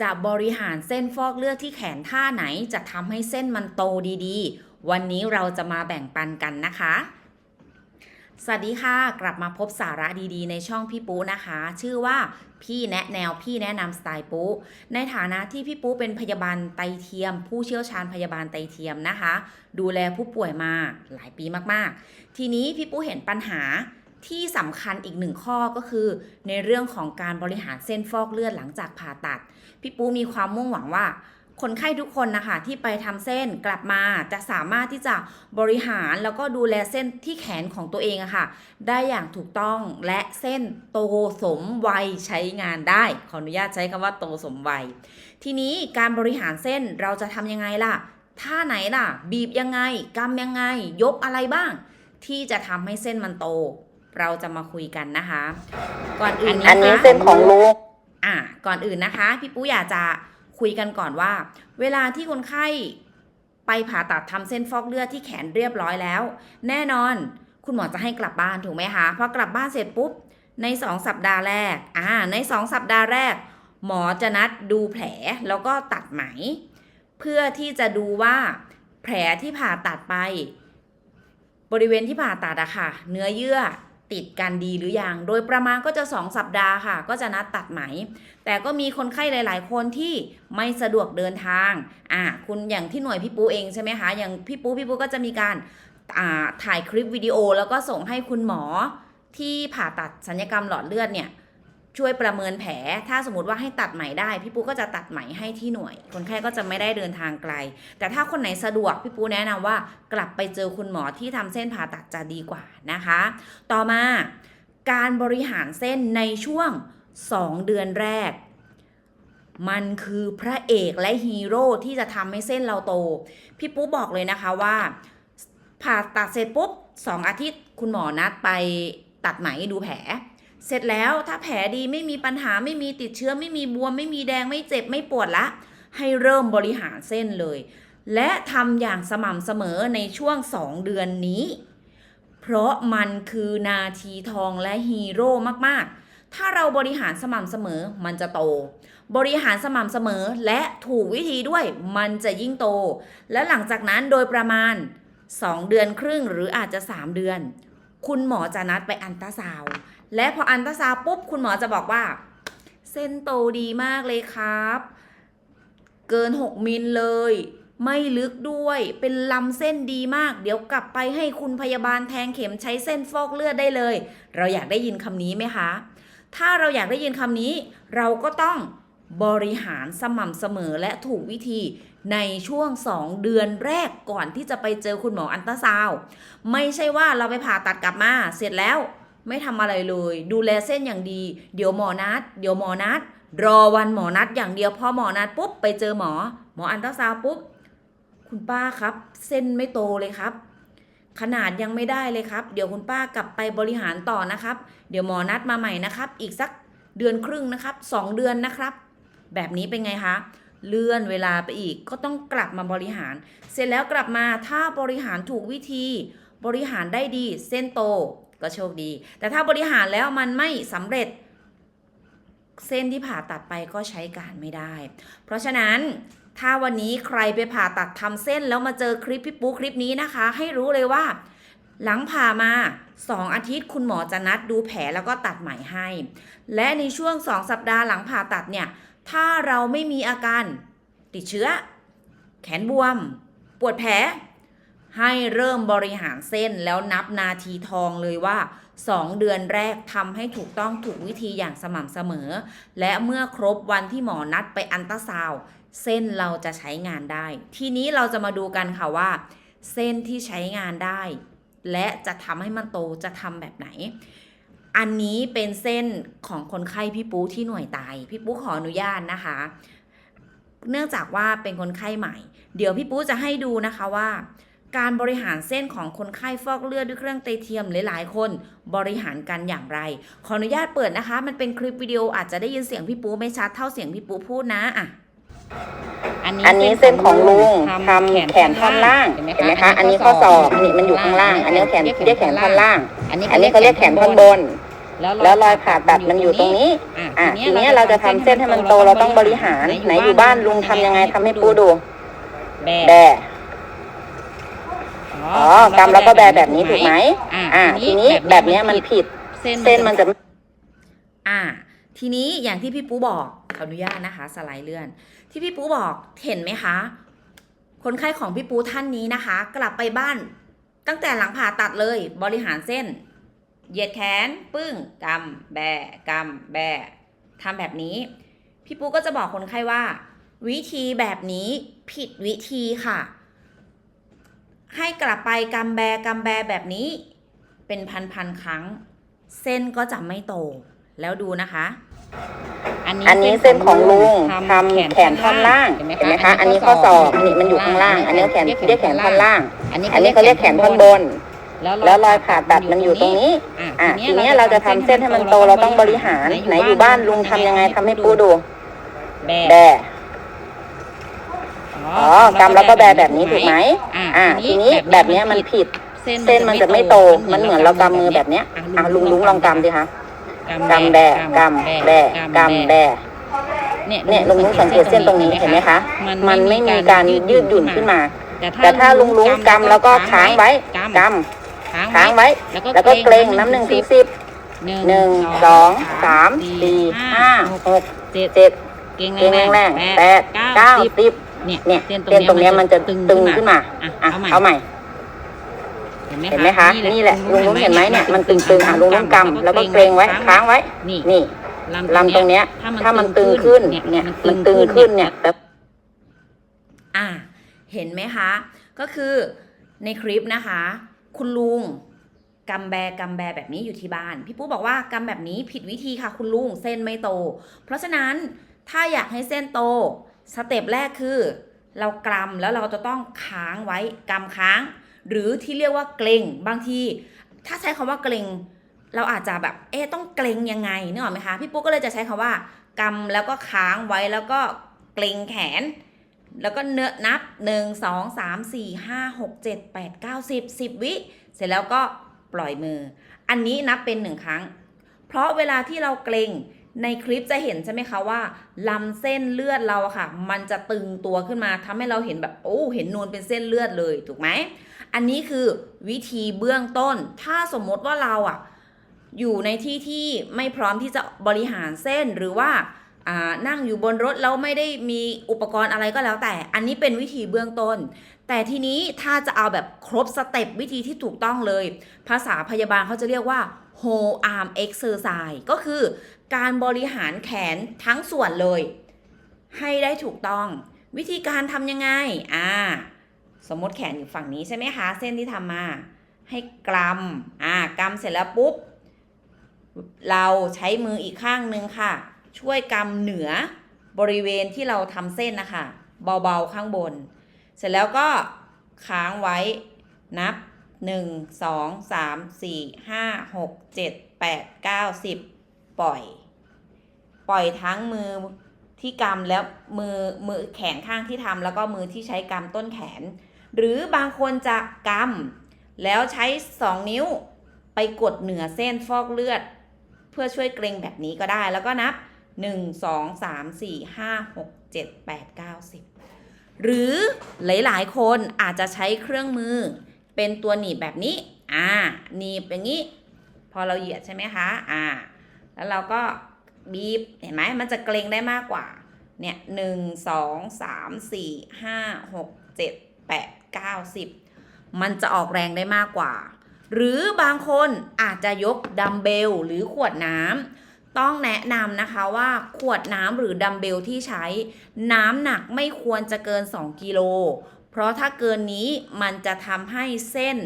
จะบริหารเส้นฟอกเลือดที่แขนท่าไหนจะทำให้เส้นมันโตดีๆ วันนี้เราจะมาแบ่งปันกันนะคะ สวัสดีค่ะ กลับมาพบสาระดีๆ ในช่องพี่ปูนะคะ ชื่อว่าพี่แนะแนวพี่แนะนำสไตล์ปูในฐานะที่พี่ปูเป็นพยาบาลไตเทียม ผู้เชี่ยวชาญพยาบาลไตเทียมนะคะ ดูแลผู้ป่วยมาหลายปีมากๆ ทีนี้พี่ปูเห็นปัญหา ที่สำคัญอีกหนึ่งข้อก็คือ ในเรื่องของการบริหารเส้นฟอกเลือดหลังจากผ่าตัด พี่ปูมีความมุ่งหวังว่า คนไข้ทุกคนนะคะที่ไปทำเส้นกลับมาจะสามารถที่จะบริหารแล้วก็ดูแลเส้นที่แขนของตัวเองอะค่ะ ได้อย่างถูกต้องและเส้นโตสมวัยใช้งานได้ ขออนุญาตใช้คำว่าโตสมวัย ทีนี้การบริหารเส้นเราจะทำยังไงล่ะท่าไหนล่ะ บีบยังไงกำยังไง ยกอะไรบ้าง ที่จะทำให้เส้นมันโต เราจะมาคุยกันนะคะ ก่อนอื่นอันนี้ะคะเส้นของลุงอะก่อนอื่นนะคะ พี่ปูอยากจะคุยกันก่อนว่า เวลาที่คนไข้ไปผ่าตัดทำเส้นฟอกเลือดที่แขนเรียบร้อยแล้ว แน่นอนคุณหมอจะให้กลับบ้านถูกไหมคะพอกลับบ้านเสร็จปุ๊บใน2สัปดาห์แรกอ่าใน2สัปดาห์แรก หมอจะนัดดูแผลแล้วก็ตัดไหม เพื่อที่จะดูว่าแผลที่ผ่าตัดไป บริเวณที่ผ่าตัดอะค่ะ เนื้อเยื่อ ติดกันดีหรือยัง โดยประมาณก็จะ 2 สัปดาห์ค่ะ ก็จะนัดตัดไหม แต่ก็มีคนไข้หลาย ๆ คนที่ไม่สะดวกเดินทาง อ่า คุณอย่างที่หน่วยพี่ปูเองใช่ไหมคะ อย่างพี่ปูพี่ปูก็จะมีการอ่าถ่ายคลิปวิดีโอ แล้วก็ส่งให้คุณหมอที่ผ่าตัดสัญญกรรมหลอดเลือดเนี่ย ช่วยประเมินแผล ถ้าสมมติว่าให้ตัดไหมได้ พี่ปูก็จะตัดไหมให้ที่หน่วย คนไข้ก็จะไม่ได้เดินทางไกล แต่ถ้าคนไหนสะดวก พี่ปูแนะนำว่า กลับไปเจอคุณหมอที่ทำเส้นผ่าตัดจะดีกว่านะคะ ต่อมาการบริหารเส้นในช่วง 2 เดือนแรก มันคือพระเอกและฮีโร่ที่จะทำให้เส้นเราโต พี่ปุ๊บอกเลยนะคะว่า ผ่าตัดเสร็จปุ๊บสองอาทิตย์คุณหมอนัดไปตัดไหมดูแผล เสร็จแล้วถ้าแผลดีไม่มีปัญหาไม่มีติดเชื้อไม่มีบวม ไม่มีแดงไม่เจ็บไม่ปวดละ ให้เริ่มบริหารเส้นเลย และทำอย่างสม่ำเสมอในช่วง 2 เดือนนี้ เพราะมันคือนาทีทองและฮีโร่มากๆถ้าเราบริหารสม่ำเสมอมันจะโต บริหารสม่ำเสมอและถูกวิธีด้วยมันจะยิ่งโต และหลังจากนั้นโดยประมาณ 2 เดือนครึ่งหรืออาจจะ 3 เดือน คุณหมอจะนัดไปอันตราซาวด์ และพออันตราซาวปุ๊บคุณหมอจะบอกว่า เส้นโตดีมากเลยครับ เกิน 6 มิลเลย ไม่ลึกด้วย เป็นลำเส้นดีมาก เดี๋ยวกลับไปให้คุณพยาบาลแทงเข็มใช้เส้นฟอกเลือดได้เลย เราอยากได้ยินคำนี้ไหมคะ ถ้าเราอยากได้ยินคำนี้ เราก็ต้องบริหารสม่ำเสมอและถูกวิธีในช่วง 2 เดือนแรกก่อนที่จะไปเจอคุณหมออันตราซาว ไม่ใช่ว่าเราไปผ่าตัดกลับมา เสร็จแล้ว ไม่ทำอะไรเลย ดูแลเส้นอย่างดี เดี๋ยวหมอนัด เดี๋ยวหมอนัด รอวันหมอนัดอย่างเดียวพอหมอนัดปุ๊บไปเจอหมอ หมออันตราซาวปุ๊บ คุณป้าครับ เส้นไม่โตเลยครับ ขนาดยังไม่ได้เลยครับ เดี๋ยวคุณป้ากลับไปบริหารต่อนะครับ เดี๋ยวหมอนัดมาใหม่นะครับ อีกสักเดือนครึ่งนะครับสองเดือนนะครับ แบบนี้เป็นไงคะเลื่อนเวลาไปอีกก็ต้องกลับมาบริหาร เสร็จแล้วกลับมาถ้าบริหารถูกวิธี บริหารได้ดี เส้นโต ก็โชคดี แต่ถ้าบริหารแล้วมันไม่สำเร็จ เส้นที่ผ่าตัดไปก็ใช้การไม่ได้ เพราะฉะนั้นถ้าวันนี้ใครไปผ่าตัดทำเส้นแล้วมาเจอคลิปพี่ปูคลิปนี้นะคะ ให้รู้เลยว่า หลังผ่ามา 2 อาทิตย์คุณหมอจะนัดดูแผลแล้วก็ตัดไหมให้ และในช่วง 2 สัปดาห์หลังผ่าตัดเนี่ย ถ้าเราไม่มีอาการติดเชื้อ แขนบวม ปวดแผล ให้เริ่มบริหารเส้นแล้วนับนาทีทองเลยว่า 2 เดือนแรกทำให้ถูกต้องถูกวิธีอย่างสม่ำเสมอ และเมื่อครบวันที่หมอนัดไปอันตราซาวเส้นเราจะใช้งานได้ ทีนี้เราจะมาดูกันค่ะว่า เส้นที่ใช้งานได้ และจะทำให้มันโตจะทำแบบไหน อันนี้เป็นเส้นของคนไข้พี่ปูที่หน่วยไตพี่ปูขออนุญาตนะคะ เนื่องจากว่าเป็นคนไข้ใหม่ เดี๋ยวพี่ปูจะให้ดูนะคะว่า การบริหารเส้นของคนไข้ฟอกเลือดด้วยเครื่องไตเทียมหลาย ๆ คนบริหารกันอย่างไร ขออนุญาตเปิดนะคะ มันเป็นคลิปวิดีโออาจจะได้ยินเสียงพี่ปูไม่ชัดเท่าเสียงพี่ปูพูดนะอะอันนี้เส้นของลุงทำแขนท่อนล่างเห็นไหมคะอันนี้ข้อศอกนี่มันอยู่ข้างล่าง อันนี้แขนเรียกแขนท่อนล่าง อันนี้อันนี้เขาเรียกแขนท่อนบน แล้วรอยผ่าตัดมันอยู่ตรงนี้อะทีนี้เราจะทำเส้นให้มันโตเราต้องบริหารไหนอยู่บ้านลุงทำยังไงทำให้ปูดูแบแบ อ๋อกำแล้วก็แบแบบนี้ถูกไหมอ่าทีนี้แบบเนี้ยมันผิดเส้นเส้นมันจะอ่า ทีนี้อย่างที่พี่ปูบอกขออนุญาตนะคะ สไลด์เลื่อน ที่พี่ปูบอกเห็นไหมคะ คนไข้ของพี่ปูท่านนี้นะคะ กลับไปบ้านตั้งแต่หลังผ่าตัดเลย บริหารเส้น เหยียดแขน ปึ้งกำแบกำแบทำแบบนี้ พี่ปูก็จะบอกคนไข้ว่า วิธีแบบนี้ผิดวิธีค่ะ ให้กลับไปกำแบกำแบแบบนี้ เป็นพันๆครั้ง เส้นก็จะไม่โต แล้วดูนะคะอันนี้เส้นของลุงทำแขนท่อนล่างเห็นไหมคะอันนี้ข้อศอกนี่มันอยู่ข้างล่าง อันนี้แขนเรียกแขนท่อนล่าง อันนี้อันนี้เขาเรียกแขนท่อนบนแล้วรอยผ่าตัดมันอยู่ตรงนี้ อะทีนี้เราจะทำเส้นให้มันโตเราต้องบริหาร ไหนอยู่บ้านลุงทำยังไงทำให้ปูดูแบแบ อ๋อกำแล้วก็แบแบบนี้ถูกไหมอ่าทีนี้แบบเนี้ยมันผิด เส้นมันจะไม่โต มันเหมือนเรากำมือแบบเนี้ยอะลุงลุงลองกำดิคะกำแบกำแบกำแบเนี่ยลุงลุงสังเกตเส้นตรงนี้เห็นไหมคะ มันไม่มีการยืดหยุ่นขึ้นมา แต่ถ้าลุงลุงกำแล้วก็ค้างไว้กำค้างไว้ แล้วก็เกรงน้ำหนึ่งถึงสิบหนึ่งสองสามสี่ห้าหกเจ็ดเจ็ดเก่งเกรงแรงๆแปดเก้าสิบ เนี่ยเนี่ยเส้นเส้นตรงเนี้ยมันจะตึงขึ้นมาอะอะเอาใหม่เอาใหม่เห็นไหมคะนี่แหละลุงลุงเห็นไหมเนี่ยมันตึงๆอะลุงลุงกำแล้วก็เกรงไว้ค้างไว้นี่นี่ลำตรงเนี้ย ถ้ามันตึงขึ้นเนี่ยมันตึงขึ้นเนี่ยแต่อะเห็นไหมคะ ก็คือในคลิปนะคะ คุณลุงกำแบกำแบแบบนี้อยู่ที่บ้าน พี่ปุ๊บอกว่ากำแบบนี้ผิดวิธีค่ะคุณลุงเส้นไม่โต เพราะฉะนั้นถ้าอยากให้เส้นโต สเต็ปแรกคือ เรากรำแล้วเราจะต้องค้างไว้กำค้าง หรือที่เรียกว่าเกรงบางที ถ้าใช้คำว่าเกรงเราอาจจะแบบเอ๊ะต้องเกรงยังไงนึกออกไหมคะพี่ปุ๊กก็เลยจะใช้คำว่ากำแล้วก็ค้างไว้แล้วก็เกรงแขน แล้วก็เนื้อนับ 1 2 3 4 5 6 7 8 9 10 10 วิ เสร็จแล้วก็ปล่อยมือ อันนี้นับเป็นหนึ่งครั้ง เพราะเวลาที่เราเกรง ในคลิปจะเห็นใช่ไหมคะว่าลำเส้นเลือดเราค่ะ มันจะตึงตัวขึ้นมาทำให้เราเห็นแบบโอ้เห็นนูนเป็นเส้นเลือดเลยถูกไหมอันนี้คือวิธีเบื้องต้น ถ้าสมมติว่าเราอะอยู่ในที่ที่ไม่พร้อมที่จะบริหารเส้นหรือว่าอ่านั่งอยู่บนรถแล้วไม่ได้มีอุปกรณ์อะไรก็แล้วแต่ อันนี้เป็นวิธีเบื้องต้น แต่ทีนี้ถ้าจะเอาแบบครบสเต็ปวิธีที่ถูกต้องเลย ภาษาพยาบาลเขาจะเรียกว่า whole arm exercise ก็คือ การบริหารแขนทั้งส่วนเลย ให้ได้ถูกต้อง วิธีการทำยังไง อ่า สมมติแขนอยู่ฝั่งนี้ใช่ไหมคะ เส้นที่ทำมา ให้กลำอ่ากำเสร็จแล้วปุ๊บ เราใช้มืออีกข้างหนึ่งค่ะ ช่วยกำเหนือบริเวณที่เราทำเส้นนะคะ เบาๆข้างบน เสร็จแล้วก็ค้างไว้นับ 1 2 3 4 5 6 7 8 9 10 ปล่อย ปล่อยทั้งมือที่กำแล้วมือมือแขนข้างที่ทำแล้วก็มือที่ใช้กำต้นแขน หรือบางคนจะกำแล้วใช้ 2 นิ้วไปกดเหนือเส้นฟอกเลือด เพื่อช่วยเกรงแบบนี้ก็ได้แล้วก็นับ 1 2 3 4 5 6 7 8 9 10 หรือหลายๆ คนอาจจะใช้เครื่องมือ เป็นตัวหนีบแบบนี้ อ่าหนีบอย่างนี้ พอเราเหยียดใช่ไหมคะ อ่า แล้วเราก็บีบเห็นไหมมันจะเกรงได้มากกว่า เนี่ยหนึ่งสองสามสี่ห้าหกเจ็ดแปดเก้าสิบมันจะออกแรงได้มากกว่า หรือบางคนอาจจะยกดัมเบลหรือขวดน้ำต้องแนะนำนะคะว่าขวดน้ำหรือดัมเบลที่ใช้ น้ำหนักไม่ควรจะเกิน 2 กิโล เพราะถ้าเกินนี้มันจะทำให้เส้น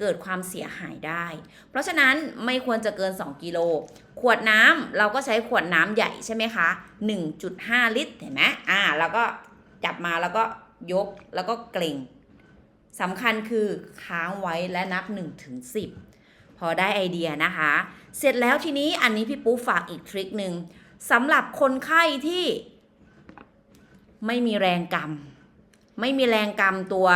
เกิดความเสียหายได้ เพราะฉะนั้นไม่ควรจะเกิน 2 กิโล ขวดน้ำเราก็ใช้ขวดน้ำใหญ่ใช่ไหมคะ 1.5 ลิตรเห็นไหมอ่าแล้วก็จับมาแล้วก็ยกแล้วก็เกร็งสำคัญคือค้างไว้และนับ1-10 พอได้ไอเดียนะคะ เสร็จแล้วทีนี้อันนี้พี่ปุ๊ฝากอีกทริคหนึ่งสำหรับคนไข้ที่ไม่มีแรงกำ ไม่มีแรงกำตัว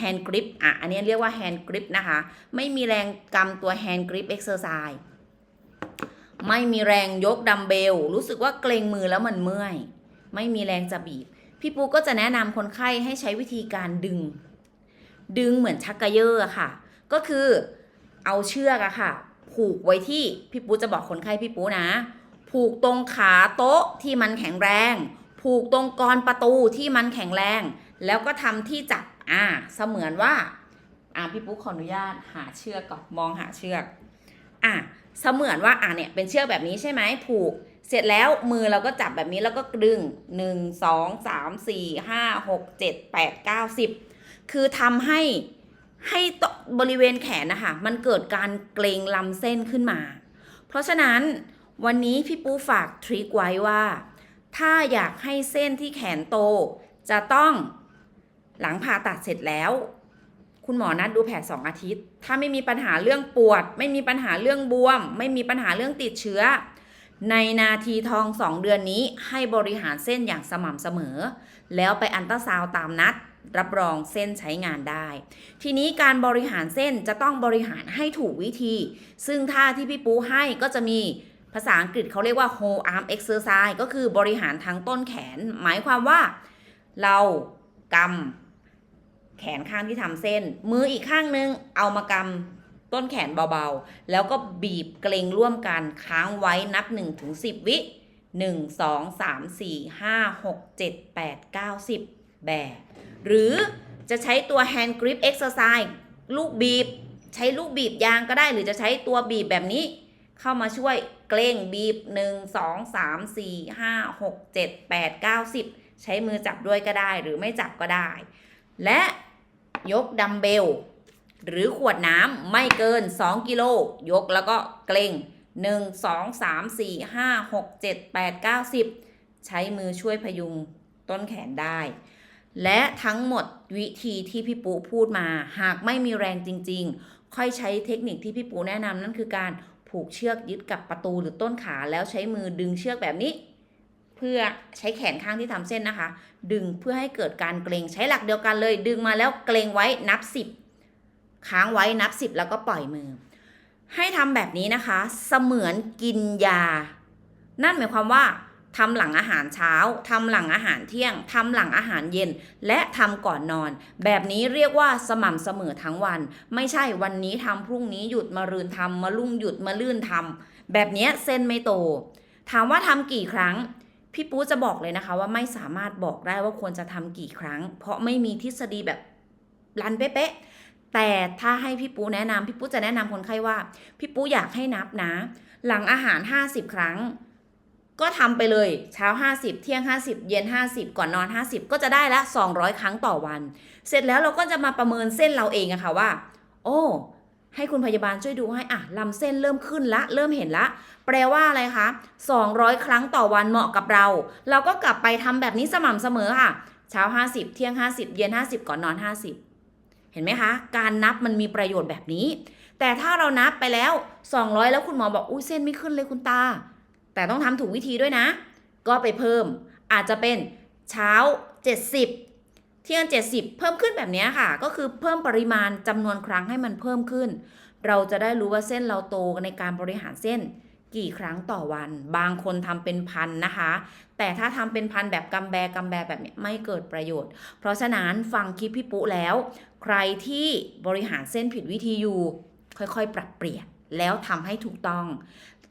hand grip อะ อันนี้เรียกว่า hand grip นะคะ ไม่มีแรงกำตัว hand grip exercise ไม่มีแรงยกดัมเบล รู้สึกว่าเกรงมือแล้วมันเมื่อย ไม่มีแรงจะบีบ พี่ปูก็จะแนะนำคนไข้ให้ใช้วิธีการดึง ดึงเหมือนชักกระเยอะค่ะ ก็คือเอาเชือกอะค่ะ ผูกไว้ที่พี่ปูจะบอกคนไข้พี่ปูนะ ผูกตรงขาโต๊ะที่มันแข็งแรง ผูกตรงกรประตูที่มันแข็งแรง แล้วก็ทำที่จับอ่าเสมือนว่าอ่าพี่ปุ๊กขออนุญาตหาเชือกก่อนมองหาเชือกอะเสมือนว่าอ่าเนี่ยเป็นเชือกแบบนี้ใช่ไหมผูก เสร็จแล้วมือเราก็จับแบบนี้แล้วก็ดึงหนึ่งสองสามสี่ห้าหกเจ็ดแปดเก้าสิบคือทำให้ให้บริเวณแขนนะคะมันเกิดการเกรงลำเส้นขึ้นมา เพราะฉะนั้นวันนี้พี่ปูฝากทริคไว้ว่า ถ้าอยากให้เส้นที่แขนโตจะต้อง หลังผ่าตัดเสร็จแล้ว คุณหมอนัดดูแผลสองอาทิตย์ ถ้าไม่มีปัญหาเรื่องปวด ไม่มีปัญหาเรื่องบวม ไม่มีปัญหาเรื่องติดเชื้อ ในนาทีทองสองเดือนนี้ให้บริหารเส้นอย่างสม่ำเสมอ แล้วไปอันตราซาวตามนัด รับรองเส้นใช้งานได้ ทีนี้การบริหารเส้นจะต้องบริหารให้ถูกวิธี ซึ่งท่าที่พี่ปูให้ก็จะมีภาษาอังกฤษเขาเรียกว่า whole arm exercise ก็คือบริหารทั้งต้นแขน หมายความว่าเรากำ แขนข้างที่ทำเส้น มืออีกข้างนึงเอามากำต้นแขนเบาๆ แล้วก็บีบเกรงร่วมกันค้างไว้นับ1ถึง10 วิ1 2 3 4 5 6 7 8 9 10 แบบ หรือจะใช้ตัว hand grip exercise ลูกบีบ ใช้ลูกบีบยางก็ได้หรือจะใช้ตัวบีบแบบนี้ เข้ามาช่วยเกรงบีบ 1 2 3 4 5 6 7 8 9 10 ใช้มือจับด้วยก็ได้หรือไม่จับก็ได้ และยกดัมเบล หรือขวดน้ำไม่เกิน 2 กิโล ยกแล้วก็เกรง1 2 3 4 5 6 7 8 9 10 ใช้มือช่วยพยุงต้นแขนได้ และทั้งหมดวิธีที่พี่ปูพูดมา หากไม่มีแรงจริง ๆ ค่อยใช้เทคนิคที่พี่ปูแนะนำนั่นคือการผูกเชือกยึดกับประตูหรือต้นขาแล้วใช้มือดึงเชือกแบบนี้ พื่อใช้แขนข้างที่ทำเส้นนะคะ ดึงเพื่อให้เกิดการเกรงใช้หลักเดียวกันเลย ดึงมาแล้วเกรงไว้นับ 10 ค้างไว้นับ 10 แล้วก็ปล่อยมือ ให้ทำแบบนี้นะคะ เสมือนกินยา นั่นหมายความว่าทำหลังอาหารเช้า ทำหลังอาหารเที่ยง ทำหลังอาหารเย็น และทำก่อนนอน แบบนี้เรียกว่าสม่ำเสมอทั้งวัน ไม่ใช่วันนี้ทำพรุ่งนี้หยุดมารืนทำมาลุ่งหยุดมาลื่นทำแบบนี้เส้นไม่โต ถามว่าทำกี่ครั้ง พี่ปูจะบอกเลยนะคะว่าไม่สามารถบอกได้ว่าควรจะทำกี่ครั้ง เพราะไม่มีทฤษฎีแบบรันเป๊ะๆแต่ถ้าให้พี่ปูแนะนำพี่ปูจะแนะนำคนไข้ว่า พี่ปูอยากให้นับนะ หลังอาหาร 50 ครั้ง ก็ทำไปเลยเช้า 50 เที่ยง 50 เย็น 50 ก่อนนอน 50 ก็จะได้ละ 200 ครั้งต่อวัน เสร็จแล้วเราก็จะมาประเมินเส้นเราเองอะค่ะว่า โอ้ ให้คุณพยาบาลช่วยดูให้อะลำเส้นเริ่มขึ้นละ เริ่มเห็นละ แปลว่าอะไรคะ 200 ครั้งต่อวันเหมาะกับเรา เราก็กลับไปทำแบบนี้สม่ำเสมอค่ะ เช้า 50 เที่ยง 50 เย็น 50 ก่อนนอน 50 เห็นไหมคะ การนับมันมีประโยชน์แบบนี้ แต่ถ้าเรานับไปแล้ว 200 แล้วคุณหมอบอกอุ้ยเส้นไม่ขึ้นเลยคุณตา แต่ต้องทำถูกวิธีด้วยนะ ก็ไปเพิ่ม อาจจะเป็นเช้า 70 เที่ยง70 เพิ่มขึ้นแบบนี้ค่ะ ก็คือเพิ่มปริมาณจำนวนครั้งให้มันเพิ่มขึ้น เราจะได้รู้ว่าเส้นเราโตในการบริหารเส้น กี่ครั้งต่อวัน บางคนทำเป็นพันนะคะ แต่ถ้าทำเป็นพันแบบกำแบกำแบแบบนี้ไม่เกิดประโยชน์ เพราะฉะนั้นฟังคลิปพี่ปุ๊แล้ว ใครที่บริหารเส้นผิดวิธีอยู่ ค่อยๆ ปรับเปลี่ยนแล้วทำให้ถูกต้อง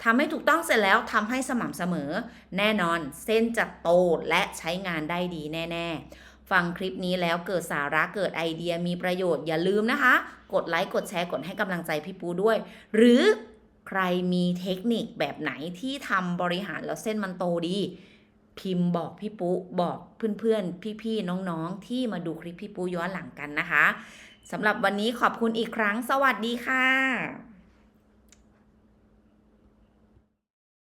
ทำให้ถูกต้องเสร็จแล้วทำให้สม่ำเสมอ แน่นอนเส้นจะโตและใช้งานได้ดีแน่ ๆ ฟังคลิปนี้แล้วเกิดสาระเกิดไอเดียมีประโยชน์อย่าลืมนะคะ กดไลค์กดแชร์กดให้กำลังใจพี่ปูด้วย หรือใครมีเทคนิคแบบไหนที่ทำบริหารแล้วเส้นมันโตดี พิมพ์บอกพี่ปุ๊บอกเพื่อนๆ พี่ๆ น้องๆ ที่มาดูคลิปพี่ปุ๊ย้อนหลังกันนะคะสำหรับวันนี้ขอบคุณอีกครั้งสวัสดีค่ะ